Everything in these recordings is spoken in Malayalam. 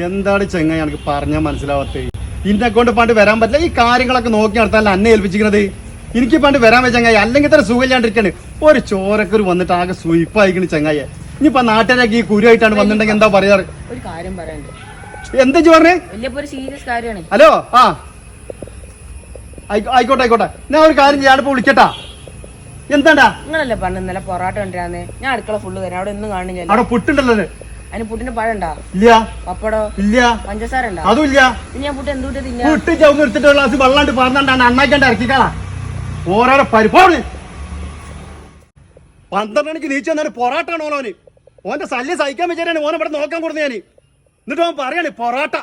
എന്താണ് ചെങ്ങ എനിക്ക് പറഞ്ഞാൽ മനസ്സിലാവാത്തത് ഇന്റെ അക്കൗണ്ട് പണ്ട് വരാൻ പറ്റില്ല. ഈ കാര്യങ്ങളൊക്കെ നോക്കി നടത്താൻ അന്നെ ഏൽപ്പിച്ചിരിക്കുന്നത് എനിക്ക് പണ്ട് വരാൻ പറ്റി ചങ്ങായി. അല്ലെങ്കിൽ ഇത്ര സുഖമില്ലാണ്ടിരിക്കണ്. ഒരു ചോരക്കൊരു വന്നിട്ട് ആകെ സുയിപ്പായിക്കണ് ചങ്ങായി ഇനിയിപ്പോ നാട്ടുകാരൊക്കെ ഈ കുരുവായിട്ടാണ് വന്നിട്ടുണ്ടെങ്കിൽ എന്താ പറയാറ്? ഒരു കാര്യം പറയാനുണ്ട് എന്താ പറഞ്ഞേ? സീരിയസ് കാര്യമാണ്. ഹലോ ആ. ആയിക്കോ- ആയിക്കോട്ടെ ആയിക്കോട്ടെ. ഞാൻ ഒരു കാര്യം ചെയ്യാൻ ഇപ്പൊ വിളിക്കട്ടാ. എന്താണ്ടാ? നിങ്ങളല്ലേ പറഞ്ഞ ഇന്നലെ പൊറാട്ട കൊണ്ടിരാന്ന് ഞാൻ അടുക്കള ഫുള്ള് തരാം അവിടെ ഒന്നും കാണുന്നില്ല അവിടെ പുട്ടുണ്ടല്ലോ. അതിന് പുട്ടിന് ഇല്ല. പപ്പടോ? ഇല്ല. പഞ്ചസാര ഉണ്ടാ അതും ഇല്ല. പിന്നെ ഞാൻ പുട്ട് എന്തുട്ട് തിന്നാ? പുട്ട് ചവിന്ന് എടുത്തിട്ട് ഒരു ഗ്ലാസ് വെള്ളാണ്ട് പറഞ്ഞാണ്ടാണ് അണ്ണാക്കണ്ട ഇറക്കിക്കാളാ ഓരോരോ പരിപാടി പന്ത്രണ്ട് മണിക്ക് നീച്ചു വന്നാണ് പൊറാട്ടാണ് ഓനോന് ഓന്റെ ശല്യം സഹിക്കാൻ വെച്ചാൽ ഓനെ ഇവിടെ നോക്കാൻ കൊടുത്തു ഞാൻ എന്നിട്ട് ഓൻ പറയാണ് പൊറാട്ട?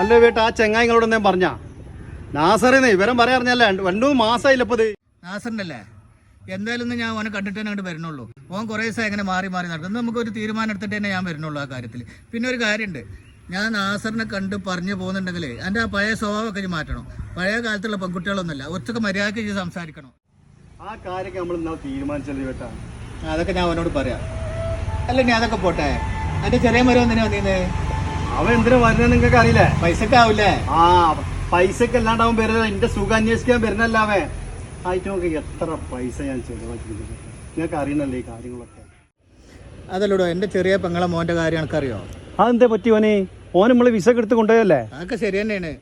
അല്ലേ വീട്ടാ ആ ചെങ്ങായിങ്ങളോട് ഞാൻ പറഞ്ഞ. നാസറിന്ന് ഇവരും പറയാറിഞ്ഞല്ലേ? രണ്ടു മാസമായില്ല ഇപ്പൊ ഇത്. നാസറിനല്ലേ? എന്തായാലും ഇന്ന് ഞാൻ ഓനെ കണ്ടിട്ട് തന്നെ അങ്ങോട്ട് വരുന്നുള്ളൂ. ഓൻ കുറേ ദിവസം എങ്ങനെ മാറി മാറി നടക്കും. നമുക്ക് ഒരു തീരുമാനം എടുത്തിട്ട് തന്നെ ഞാൻ വരുന്നുള്ളൂ ആ കാര്യത്തിൽ പിന്നെ ഒരു കാര്യമുണ്ട് ഞാൻ നാസറിനെ കണ്ട് പറഞ്ഞു പോകുന്നുണ്ടെങ്കിൽ എന്റെ ആ പഴയ സ്വഭാവമൊക്കെ മാറ്റണം. പഴയ കാലത്തുള്ള പെൺകുട്ടികളൊന്നുമല്ല. ഒറ്റയ്ക്ക് മര്യാദയ്ക്ക് ചെയ്ത് സംസാരിക്കണം. ആ കാര്യമൊക്കെ നമ്മൾ ഇന്നാൾ തീരുമാനിച്ചല്ലേ കേട്ടാ. അതൊക്കെ ഞാൻ അവനോട് പറയാം. അല്ല ഞാൻ അതൊക്കെ പോട്ടെ. എന്റെ ചെറിയ മരം എന്തിനാ വന്നീന്ന്? അവൻ എന്തിനാ വരുന്നത് നിങ്ങൾക്ക് അറിയില്ലേ പൈസക്ക് ആവില്ലേ ആ പൈസക്ക് അല്ലാണ്ടാവും വരുന്നത്. എന്റെ സുഖം അന്വേഷിക്കാൻ വരുന്നല്ലാവേ ആയിട്ട് നോക്കി എത്ര പൈസ ഞാൻ ചെലവാക്കിയിട്ടുണ്ട്. നിങ്ങൾക്ക് അറിയണല്ലേ ഈ കാര്യങ്ങളൊക്കെ. അതല്ലടോ എന്റെ ചെറിയ പെങ്ങളെ മോന്റെ കാര്യം എനിക്കറിയോ? അതെന്തേ പറ്റി ഓനെ ഓൻ നമ്മൾ വിസ എടുത്ത് കൊണ്ടുപോയല്ലേ അതൊക്കെ ശരി തന്നെയാണ്.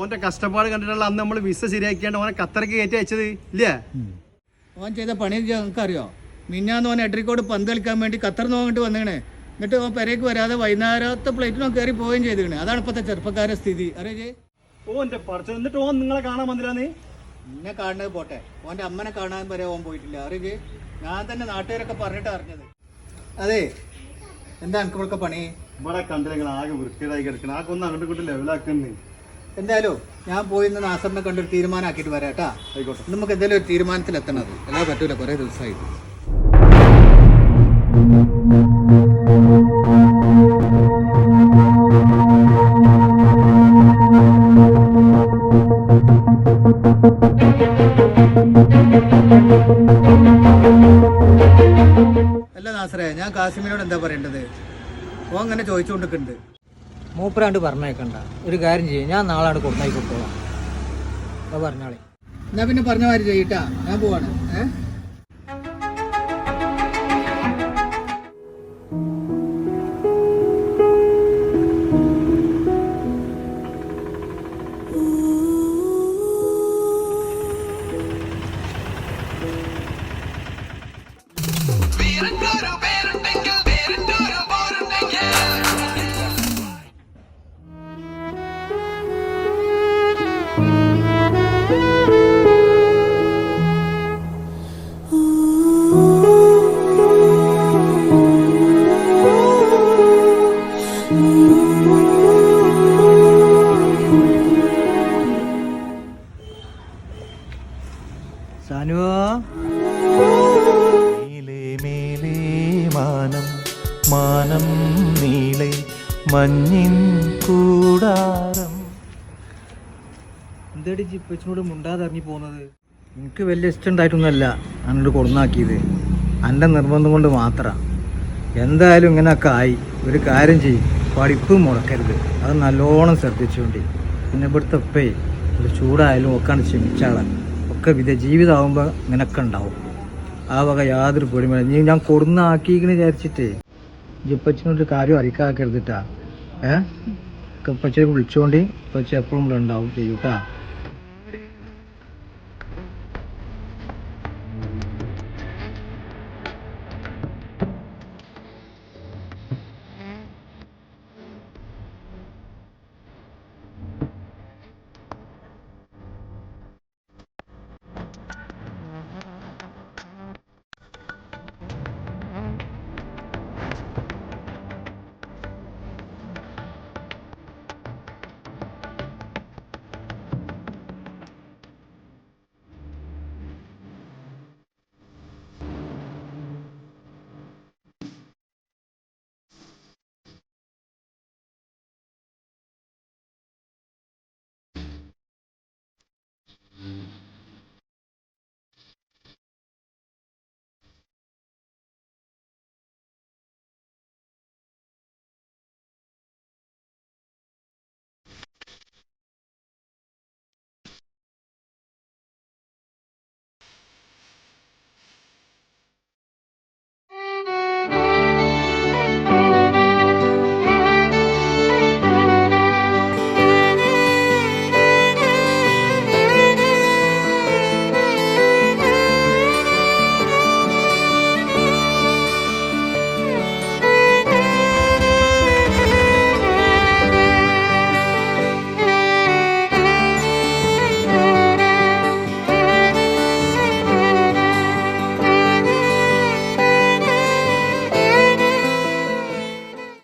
ഓന്റെ കഷ്ടപ്പാട് കണ്ടിട്ടുള്ള അന്ന് നമ്മൾ വിസ ശരിയാക്കിയാണ്ട് ഓനെ ഖത്തർക്ക് കയറ്റി അയച്ചത് ഇല്ലേ? ഓൻ ചെയ്ത പണി നിങ്ങൾക്കറിയോ മിന്നാന്ന് ഓൻ എഡ്രിക്കോട് പന്ത് കളിക്കാൻ വേണ്ടി ഖത്തറിന്ന് നോക്കിട്ട് വന്നേണേ എന്നിട്ട് ഓൻ പെരേക്ക് വരാതെ വൈകുന്നേരത്തെ പ്ലേറ്റിനോ കയറി പോവുകയും ചെയ്തിരിക്കണേ അതാണ് ഇപ്പോഴത്തെ ചെറുപ്പക്കാരുടെ സ്ഥിതി. അറിയേ ഓന്റെ പറിച്ച എന്നിട്ട് ഓൻ നിങ്ങളെ കാണാൻ വന്നില്ലാന്ന് നിന്നെ കാണുന്നത് പോട്ടെ. ഓന്റെ അമ്മനെ കാണാൻ വരെ ഓൻ പോയിട്ടില്ല. അറിയേ ഞാൻ തന്നെ നാട്ടുകാരൊക്കെ പറഞ്ഞിട്ട് അറിഞ്ഞത്. അതെ എന്താ എനിക്ക് പണി? ഇവിടെ കണ്ടില്ലെങ്കിൽ ആകെ വൃത്തിയായി കിടക്കണം. ആകെ ഒന്ന് അങ്ങോട്ട് ഇങ്ങോട്ട് ലെവലാക്കുന്നു എന്തായാലും ഞാൻ പോയി ഇന്ന് നാസറിനെ കണ്ടൊരു തീരുമാനമാക്കിയിട്ട് വരാം കേട്ടാ. ആയിക്കോട്ടെ. നമുക്ക് എന്തായാലും ഒരു തീരുമാനത്തിൽ എത്തണത്. എല്ലാം പറ്റൂല കുറേ ദിവസമായി. അല്ല നാസറേ ഞാൻ കാസിമിനോട് എന്താ പറയേണ്ടത്? ഓ അങ്ങനെ ചോദിച്ചുകൊണ്ടിരിക്കുന്നുണ്ട് മൂപ്പരാണ്ട് പറഞ്ഞേക്കണ്ട ഒരു കാര്യം ചെയ്യും ഞാൻ നാളാണ് കൊടുത്തായി കൊടുത്തോളാം അത് പറഞ്ഞാളെ. എന്നാ പിന്നെ പറഞ്ഞ മാതിരി ചെയ്യട്ടാ. ഞാൻ പോവാണ്. ഏഹ് മാനം മാനം നീളെ മഞ്ഞിൻ കൂടാരം. എന്തടി ജിപ്പച്ചിനോട് മുണ്ടാതെ ഇറങ്ങി പോകുന്നത്? എനിക്ക് വലിയ ഇഷ്ടം ഉണ്ടായിട്ടൊന്നുമല്ല എന്നോട് കൊടുന്നാക്കിയത്. എന്റെ നിർബന്ധം കൊണ്ട് മാത്രം. എന്തായാലും ഇങ്ങനെയൊക്കെ ആയി. ഒരു കാര്യം ചെയ്യും. പഠിപ്പ് മുടക്കരുത്. അത് നല്ലോണം ശ്രദ്ധിച്ചുകൊണ്ട് പിന്നെ ഇവിടുത്തെ ഉപ്പേ ഒരു ചൂടായാലും ഒക്കെയാണ് ക്ഷമിച്ചാളാൻ ഒക്കെ വിധ ജീവിതമാകുമ്പോൾ ഇങ്ങനൊക്കെ ഉണ്ടാവും. ആ വക യാതൊരു വേണ്ട. നീ ഞാൻ കൊടുന്നാക്കിക്കണെന്ന് വിചാരിച്ചിട്ടേ. ജിപ്പച്ചിനൊരു കാര്യം അറിയിക്കാക്കരുതിട്ടാ ഏ? ഇപ്പച്ചെ വിളിച്ചോണ്ടി. ഇപ്പച്ച എപ്പോഴും ഇവിടെ ഉണ്ടാവും ചെയ്യൂട്ടാ.